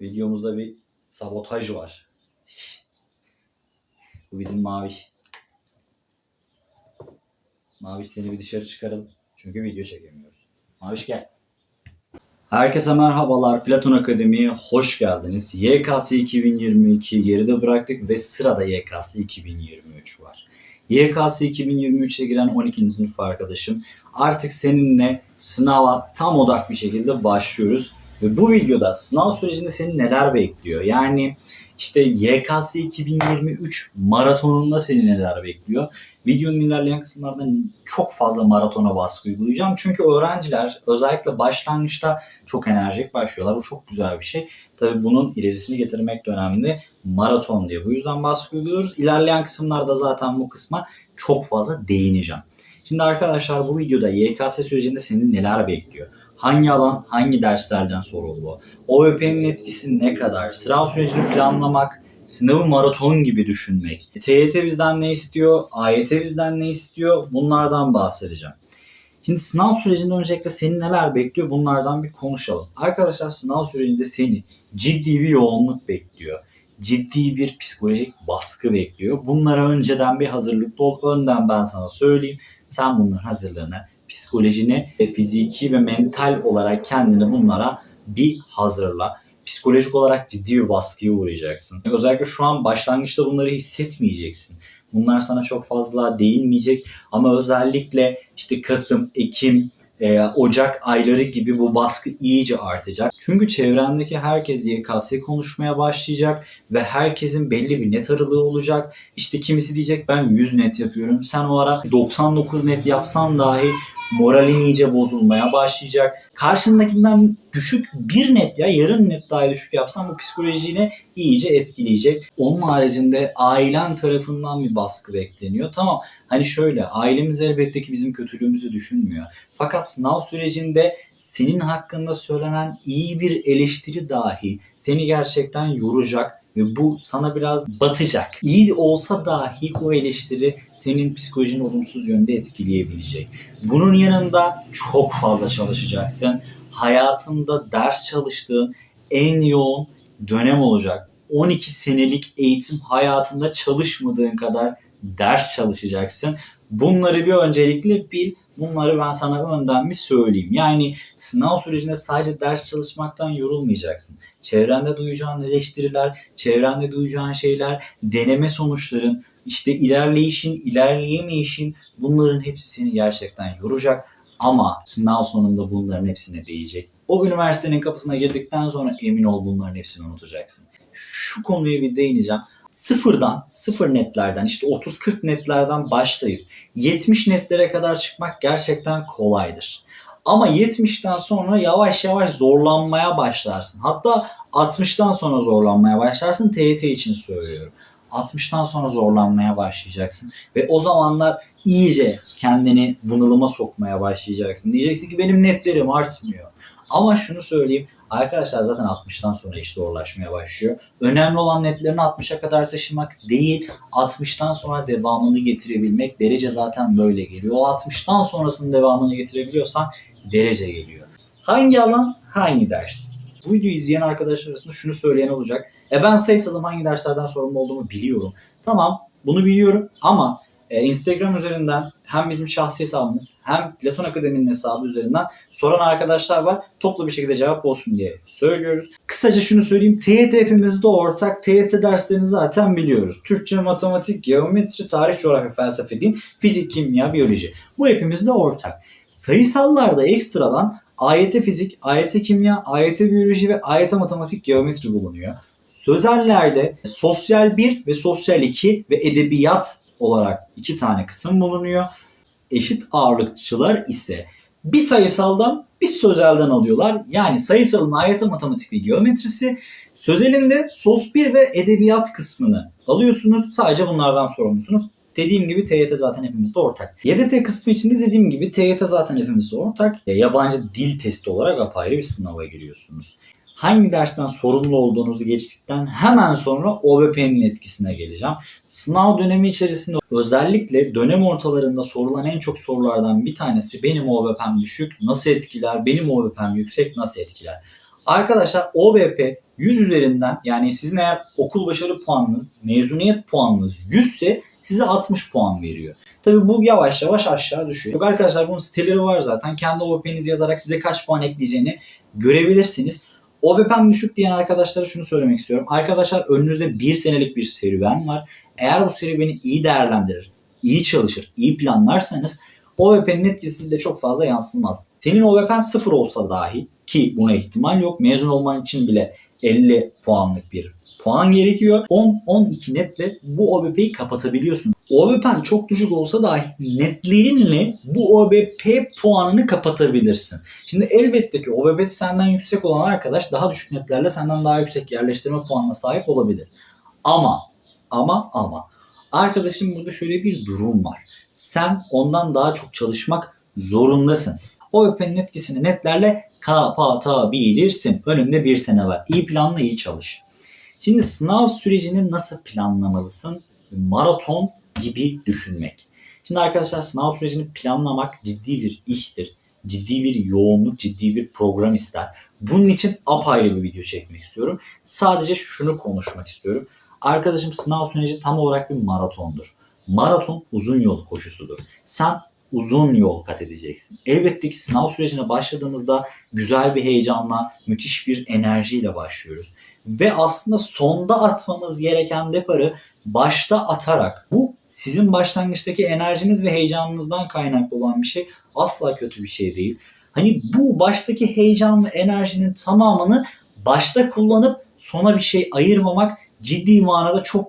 Videomuzda bir sabotaj var. Bu bizim Maviş. Maviş seni bir dışarı çıkaralım. Çünkü video çekemiyoruz. Maviş gel. Herkese merhabalar. Platon Akademi'ye hoş geldiniz. YKS 2022 geride bıraktık ve sırada YKS 2023 var. YKS 2023'e giren 12. sınıf arkadaşım artık seninle sınava tam odak bir şekilde başlıyoruz. Ve bu videoda sınav sürecinde seni neler bekliyor? Yani işte YKS 2023 maratonunda seni neler bekliyor? Videonun ilerleyen kısımlarında çok fazla maratona baskı uygulayacağım. Çünkü öğrenciler özellikle başlangıçta çok enerjik başlıyorlar. Bu çok güzel bir şey. Tabii bunun ilerisini getirmek de önemli. Maraton diye. Bu yüzden baskı uyguluyoruz. İlerleyen kısımlarda zaten bu kısma çok fazla değineceğim. Şimdi arkadaşlar bu videoda YKS sürecinde seni neler bekliyor? Hangi alan, hangi derslerden sorumlu? OÖP'nin etkisi ne kadar? Sınav sürecini planlamak, sınavı maraton gibi düşünmek. TYT bizden ne istiyor? AYT bizden ne istiyor? Bunlardan bahsedeceğim. Şimdi sınav sürecinde öncelikle seni neler bekliyor? Bunlardan bir konuşalım. Arkadaşlar sınav sürecinde seni ciddi bir yoğunluk bekliyor. Ciddi bir psikolojik baskı bekliyor. Bunlara önceden bir hazırlıklı ol. Önden ben sana söyleyeyim. Sen bunların hazırlığını, psikolojini ve fiziki ve mental olarak kendini bunlara bir hazırla. Psikolojik olarak ciddi bir baskıya uğrayacaksın. Özellikle şu an başlangıçta bunları hissetmeyeceksin. Bunlar sana çok fazla değinmeyecek ama özellikle işte Kasım, Ekim, e, Ocak ayları gibi bu baskı iyice artacak. Çünkü çevrendeki herkes YKS konuşmaya başlayacak ve herkesin belli bir net aralığı olacak. İşte kimisi diyecek ben 100 net yapıyorum. Sen o ara 99 net yapsan dahi moralin iyice bozulmaya başlayacak. Karşındakinden düşük bir net ya yarım net daha düşük yapsan bu psikolojini iyice etkileyecek. Onun haricinde ailen tarafından bir baskı bekleniyor. Tamam hani şöyle ailemiz elbette ki bizim kötülüğümüzü düşünmüyor. Fakat sınav sürecinde senin hakkında söylenen iyi bir eleştiri dahi seni gerçekten yoracak ve bu sana biraz batacak. İyi olsa dahi o eleştiri senin psikolojini olumsuz yönde etkileyebilecek. Bunun yanında çok fazla çalışacaksın. Hayatında ders çalıştığın en yoğun dönem olacak. 12 senelik eğitim hayatında çalışmadığın kadar ders çalışacaksın. Bunları bir öncelikle bil. Bunları ben sana önden bir söyleyeyim. Yani sınav sürecinde sadece ders çalışmaktan yorulmayacaksın. Çevrende duyacağın eleştiriler, çevrende duyacağın şeyler, deneme sonuçların, işte ilerleyişin, ilerleyemeyişin bunların hepsi seni gerçekten yoracak. Ama sınav sonunda bunların hepsine değecek. O üniversitenin kapısına girdikten sonra emin ol bunların hepsini unutacaksın. Şu konuya bir değineceğim sıfırdan, sıfır netlerden işte 30-40 netlerden başlayıp 70 netlere kadar çıkmak gerçekten kolaydır. Ama 70'ten sonra yavaş yavaş zorlanmaya başlarsın. Hatta 60'tan sonra zorlanmaya başlarsın. TYT için söylüyorum. 60'tan sonra zorlanmaya başlayacaksın. Ve o zamanlar iyice kendini bunalıma sokmaya başlayacaksın. Diyeceksin ki benim netlerim artmıyor. Ama şunu söyleyeyim. Arkadaşlar zaten 60'tan sonra iş zorlaşmaya başlıyor. Önemli olan netlerini 60'a kadar taşımak değil, 60'tan sonra devamını getirebilmek. Derece zaten böyle geliyor. O 60'tan sonrasının devamını getirebiliyorsan derece geliyor. Hangi alan, hangi ders? Bu videoyu izleyen arkadaşlar arasında şunu söyleyen olacak. E ben sayısalım hangi derslerden sorumlu olduğumu biliyorum. Tamam bunu biliyorum ama e, Instagram üzerinden hem bizim şahsi hesabımız hem Platon Akademi'nin hesabı üzerinden soran arkadaşlar var. Toplu bir şekilde cevap olsun diye söylüyoruz. Kısaca şunu söyleyeyim. TYT hepimizde ortak. TYT derslerini zaten biliyoruz. Türkçe, matematik, geometri, tarih, coğrafya, felsefe, din, fizik, kimya, biyoloji. Bu hepimizde ortak. Sayısallarda ekstradan AYT fizik, AYT kimya, AYT biyoloji ve AYT matematik, geometri bulunuyor. Sözellerde sosyal 1 ve sosyal 2 ve edebiyat olarak iki tane kısım bulunuyor. Eşit ağırlıkçılar ise bir sayısaldan bir sözelden alıyorlar. Yani sayısalın AYT matematik ve geometrisi, sözelinde sos 1 ve edebiyat kısmını alıyorsunuz. Sadece bunlardan sorumlusunuz. Dediğim gibi TYT zaten hepimizde ortak. YDT kısmı içinde dediğim gibi TYT zaten hepimizde ortak. E, Yabancı dil testi olarak apayrı bir sınava giriyorsunuz. Hangi dersten sorumlu olduğunuzu geçtikten hemen sonra OBP'nin etkisine geleceğim. Sınav dönemi içerisinde özellikle dönem ortalarında sorulan en çok sorulardan bir tanesi benim OBP'm düşük nasıl etkiler, benim OBP'm yüksek nasıl etkiler? Arkadaşlar OBP 100 üzerinden yani sizin eğer okul başarı puanınız, mezuniyet puanınız 100 ise size 60 puan veriyor. Tabi bu yavaş yavaş aşağı düşüyor. Yok arkadaşlar bunun siteleri var zaten. Kendi OBP'nizi yazarak size kaç puan ekleyeceğini görebilirsiniz. OBP'm düşük diyen arkadaşlara şunu söylemek istiyorum. Arkadaşlar önünüzde bir senelik bir serüven var. Eğer bu serüveni iyi değerlendirir, iyi çalışır, iyi planlarsanız OBP'nin etkisi sizde çok fazla yansımaz. Senin OBP'n sıfır olsa dahi ki buna ihtimal yok. Mezun olman için bile 50 puanlık bir puan gerekiyor. 10-12 netle bu OBP'yi kapatabiliyorsun. OBP'n çok düşük olsa dahi netlerinle bu OBP puanını kapatabilirsin. Şimdi elbette ki OBP'si senden yüksek olan arkadaş daha düşük netlerle senden daha yüksek yerleştirme puanına sahip olabilir. Ama ama ama arkadaşım burada şöyle bir durum var. Sen ondan daha çok çalışmak zorundasın. OBP'nin etkisini netlerle kapatabilirsin. Önünde bir sene var. İyi planla iyi çalış. Şimdi sınav sürecini nasıl planlamalısın? Maraton gibi düşünmek. Şimdi arkadaşlar sınav sürecini planlamak ciddi bir iştir. Ciddi bir yoğunluk, ciddi bir program ister. Bunun için apayrı bir video çekmek istiyorum. Sadece şunu konuşmak istiyorum. Arkadaşım sınav süreci tam olarak bir maratondur. Maraton uzun yol koşusudur. Sen uzun yol kat edeceksin. Elbette ki sınav sürecine başladığımızda güzel bir heyecanla, müthiş bir enerjiyle başlıyoruz. Ve aslında sonda atmamız gereken deparı başta atarak bu sizin başlangıçtaki enerjiniz ve heyecanınızdan kaynaklı olan bir şey asla kötü bir şey değil. Hani bu baştaki heyecan ve enerjinin tamamını başta kullanıp sona bir şey ayırmamak ciddi manada çok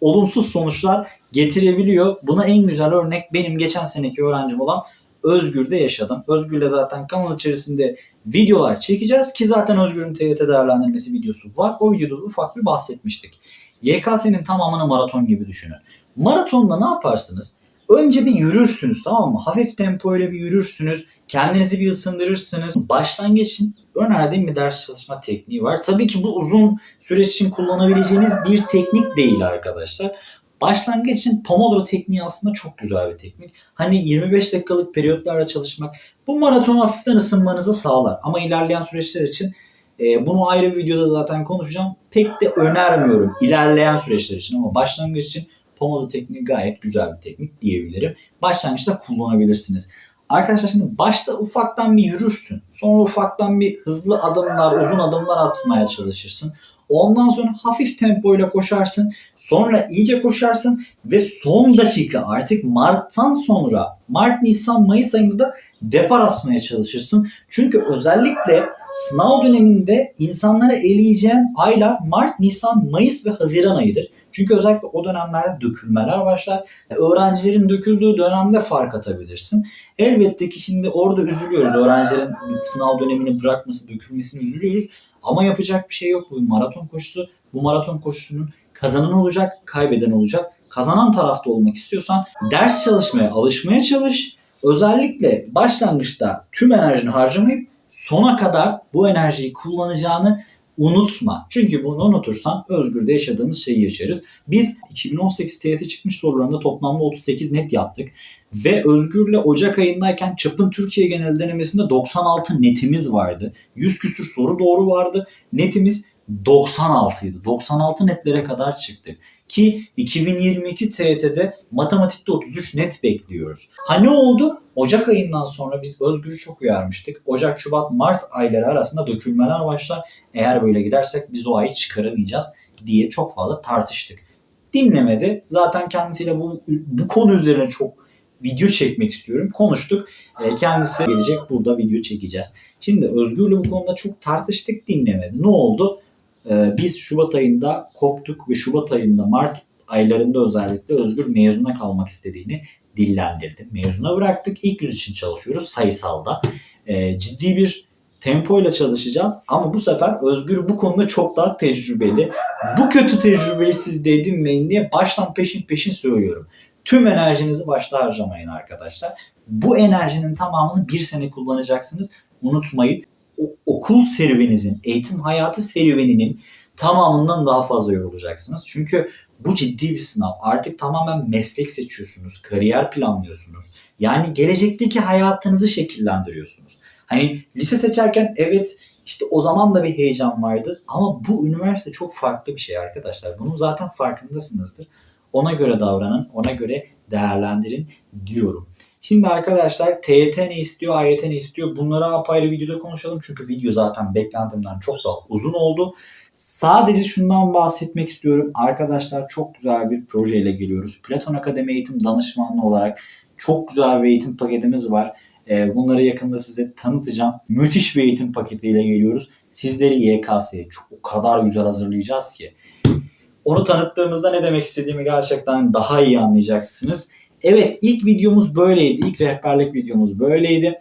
olumsuz sonuçlar getirebiliyor. Buna en güzel örnek benim geçen seneki öğrencim olan Özgür'de yaşadım. Özgür'le zaten kanal içerisinde videolar çekeceğiz ki zaten Özgür'ün TYT değerlendirmesi videosu var. O videoda ufak bir bahsetmiştik. YKS'nin tamamını maraton gibi düşünün. Maratonda ne yaparsınız? Önce bir yürürsünüz tamam mı? Hafif tempo bir yürürsünüz. Kendinizi bir ısındırırsınız. Başlangıç için önerdiğim bir ders çalışma tekniği var. Tabii ki bu uzun süreç için kullanabileceğiniz bir teknik değil arkadaşlar. Başlangıç için Pomodoro tekniği aslında çok güzel bir teknik. Hani 25 dakikalık periyotlarla çalışmak bu maraton hafiften ısınmanızı sağlar. Ama ilerleyen süreçler için e, bunu ayrı bir videoda zaten konuşacağım. Pek de önermiyorum ilerleyen süreçler için ama başlangıç için Pomodoro tekniği gayet güzel bir teknik diyebilirim. Başlangıçta kullanabilirsiniz. Arkadaşlar şimdi başta ufaktan bir yürürsün. Sonra ufaktan bir hızlı adımlar, uzun adımlar atmaya çalışırsın. Ondan sonra hafif tempoyla koşarsın. Sonra iyice koşarsın ve son dakika artık Mart'tan sonra Mart, Nisan, Mayıs ayında da depar asmaya çalışırsın. Çünkü özellikle sınav döneminde insanlara eleyeceğin aylar Mart, Nisan, Mayıs ve Haziran ayıdır. Çünkü özellikle o dönemlerde dökülmeler başlar. Öğrencilerin döküldüğü dönemde fark atabilirsin. Elbette ki şimdi orada üzülüyoruz. Öğrencilerin sınav dönemini bırakması, dökülmesini üzülüyoruz. Ama yapacak bir şey yok. Bu maraton koşusu. Bu maraton koşusunun kazanan olacak, kaybeden olacak. Kazanan tarafta olmak istiyorsan ders çalışmaya alışmaya çalış. Özellikle başlangıçta tüm enerjini harcamayıp sona kadar bu enerjiyi kullanacağını unutma. Çünkü bunu unutursan Özgür'de yaşadığımız şeyi yaşarız. Biz 2018 TYT çıkmış sorularında toplamda 38 net yaptık. Ve Özgür'le Ocak ayındayken çapın Türkiye genel denemesinde 96 netimiz vardı. 100 küsür soru doğru vardı. Netimiz 96 idi. 96 netlere kadar çıktık. Ki 2022 TYT'de matematikte 33 net bekliyoruz. Ha ne oldu? Ocak ayından sonra biz Özgür'ü çok uyarmıştık. Ocak, Şubat, Mart ayları arasında dökülmeler başlar. Eğer böyle gidersek biz o ayı çıkaramayacağız diye çok fazla tartıştık. Dinlemedi. Zaten kendisiyle bu, bu konu üzerine çok video çekmek istiyorum. Konuştuk. E, kendisi gelecek burada video çekeceğiz. Şimdi Özgür'le bu konuda çok tartıştık dinlemedi. Ne oldu? E, biz Şubat ayında koptuk ve Şubat ayında Mart aylarında özellikle Özgür mezuna kalmak istediğini dillendirdi. Mezuna bıraktık. İlk yüz için çalışıyoruz sayısalda. E, ciddi bir tempoyla çalışacağız ama bu sefer Özgür bu konuda çok daha tecrübeli. Bu kötü tecrübeyi siz de edinmeyin diye baştan peşin peşin söylüyorum. Tüm enerjinizi başta harcamayın arkadaşlar. Bu enerjinin tamamını bir sene kullanacaksınız. Unutmayın okul serüveninizin, eğitim hayatı serüveninin tamamından daha fazla yorulacaksınız. Çünkü bu ciddi bir sınav. Artık tamamen meslek seçiyorsunuz, kariyer planlıyorsunuz. Yani gelecekteki hayatınızı şekillendiriyorsunuz. Hani lise seçerken evet İşte o zaman da bir heyecan vardı ama bu üniversite çok farklı bir şey arkadaşlar. Bunun zaten farkındasınızdır. Ona göre davranın, ona göre değerlendirin diyorum. Şimdi arkadaşlar TYT ne istiyor, AYT ne istiyor bunları apayrı videoda konuşalım. Çünkü video zaten beklentimden çok daha uzun oldu. Sadece şundan bahsetmek istiyorum. Arkadaşlar çok güzel bir projeyle geliyoruz. Platon Akademi Eğitim Danışmanlığı olarak çok güzel bir eğitim paketimiz var. Ee, Bunları yakında size tanıtacağım. Müthiş bir eğitim paketiyle geliyoruz. Sizleri YKS'ye o kadar güzel hazırlayacağız ki. Onu tanıttığımızda ne demek istediğimi gerçekten daha iyi anlayacaksınız. Evet ilk videomuz böyleydi. İlk rehberlik videomuz böyleydi.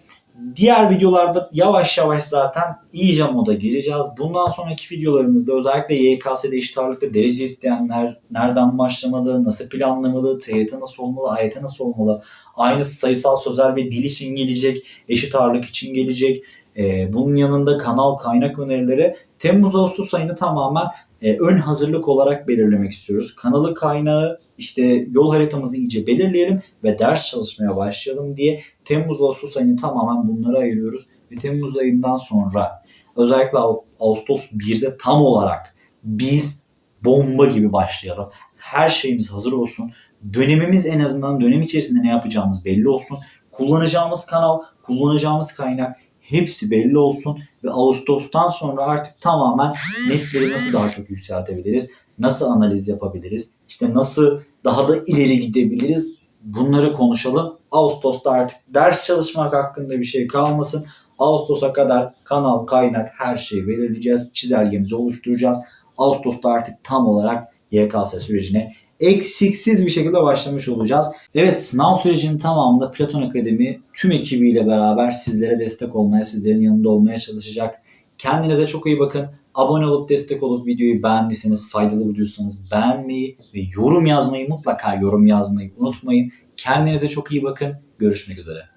Diğer videolarda yavaş yavaş zaten iyice moda gireceğiz. Bundan sonraki videolarımızda özellikle YKS'de eşit ağırlıkta derece isteyenler nereden başlamalı, nasıl planlamalı, TYT nasıl olmalı, AYT nasıl olmalı, aynı sayısal sözel ve dil için gelecek, eşit ağırlık için gelecek. Ee, bunun yanında kanal kaynak önerileri Temmuz-Ağustos ayını tamamen e, ön hazırlık olarak belirlemek istiyoruz. Kanalı kaynağı işte yol haritamızı iyice belirleyelim ve ders çalışmaya başlayalım diye Temmuz-Ağustos ayını tamamen bunlara ayırıyoruz. Ve Temmuz ayından sonra özellikle Ağ- Ağustos 1'de tam olarak biz bomba gibi başlayalım. Her şeyimiz hazır olsun. Dönemimiz en azından dönem içerisinde ne yapacağımız belli olsun. Kullanacağımız kanal, kullanacağımız kaynak hepsi belli olsun ve Ağustos'tan sonra artık tamamen netleri nasıl daha çok yükseltebiliriz, nasıl analiz yapabiliriz, işte nasıl daha da ileri gidebiliriz bunları konuşalım. Ağustos'ta artık ders çalışmak hakkında bir şey kalmasın. Ağustos'a kadar kanal, kaynak her şeyi belirleyeceğiz. Çizelgemizi oluşturacağız. Ağustos'ta artık tam olarak YKS sürecine eksiksiz bir şekilde başlamış olacağız. Evet sınav sürecinin tamamında Platon Akademi tüm ekibiyle beraber sizlere destek olmaya, sizlerin yanında olmaya çalışacak. Kendinize çok iyi bakın. Abone olup destek olup videoyu beğendiyseniz, faydalı buluyorsanız beğenmeyi ve yorum yazmayı mutlaka yorum yazmayı unutmayın. Kendinize çok iyi bakın. Görüşmek üzere.